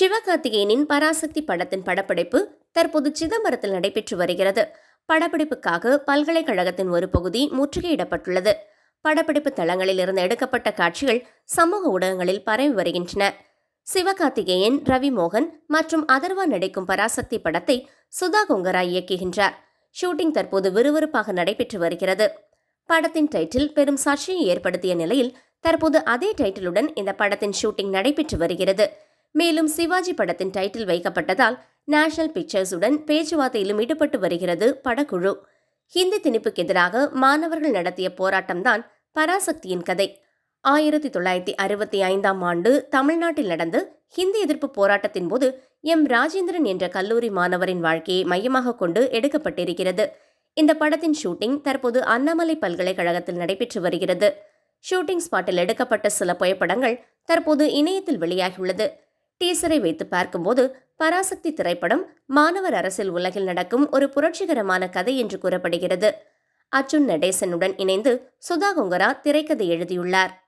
சிவகார்த்திகேயனின் பராசக்தி படத்தின் படப்பிடிப்பு தற்போது சிதம்பரத்தில் நடைபெற்று வருகிறது. படப்பிடிப்புக்காக பல்கலைக்கழகத்தின் ஒரு பகுதி முற்றுகையிடப்பட்டுள்ளது. படப்பிடிப்பு தளங்களில் இருந்து எடுக்கப்பட்ட காட்சிகள் சமூக ஊடகங்களில் பரவி வருகின்றன. சிவகார்த்திகேயன் ரவி மோகன் மற்றும் அதர்வா நடிக்கும் பராசக்தி படத்தை சுதா கொங்கரா இயக்குகின்றார். ஷூட்டிங் தற்போது விறுவிறுப்பாக நடைபெற்று வருகிறது. படத்தின் டைட்டில் பெரும் சர்ச்சையை ஏற்படுத்திய நிலையில் தற்போது அதே டைட்டிலுடன் இந்த படத்தின் ஷூட்டிங் நடைபெற்று வருகிறது. மேலும் சிவாஜி படத்தின் டைட்டில் வைக்கப்பட்டதால் நேஷனல் பிக்சர்ஸுடன் பேச்சுவார்த்தையிலும் ஈடுபட்டு வருகிறது படக்குழு. ஹிந்தி திணிப்புக்கு எதிராக மாணவர்கள் நடத்திய போராட்டம்தான் பராசக்தியின் கதை. ஆயிரத்தி தொள்ளாயிரத்தி அறுபத்தி ஐந்தாம் ஆண்டு தமிழ்நாட்டில் நடந்த ஹிந்தி எதிர்ப்பு போராட்டத்தின் போது எம். ராஜேந்திரன் என்ற கல்லூரி மாணவரின் வாழ்க்கையை மையமாக கொண்டு எடுக்கப்பட்டிருக்கிறது. இந்த படத்தின் ஷூட்டிங் தற்போது அண்ணாமலை பல்கலைக்கழகத்தில் நடைபெற்று வருகிறது. ஷூட்டிங் ஸ்பாட்டில் எடுக்கப்பட்ட சில புகைப்படங்கள் தற்போது இணையத்தில் வெளியாகியுள்ளது. டீசரை வைத்து பார்க்கும்போது பராசக்தி திரைப்படம் மாணவர் அரசில் உலகில் நடக்கும் ஒரு புரட்சிகரமான கதை என்று கூறப்படுகிறது. அர்ஜுன் நடேசனுடன் இணைந்து சுதா கொங்கரா திரைக்கதை எழுதியுள்ளார்.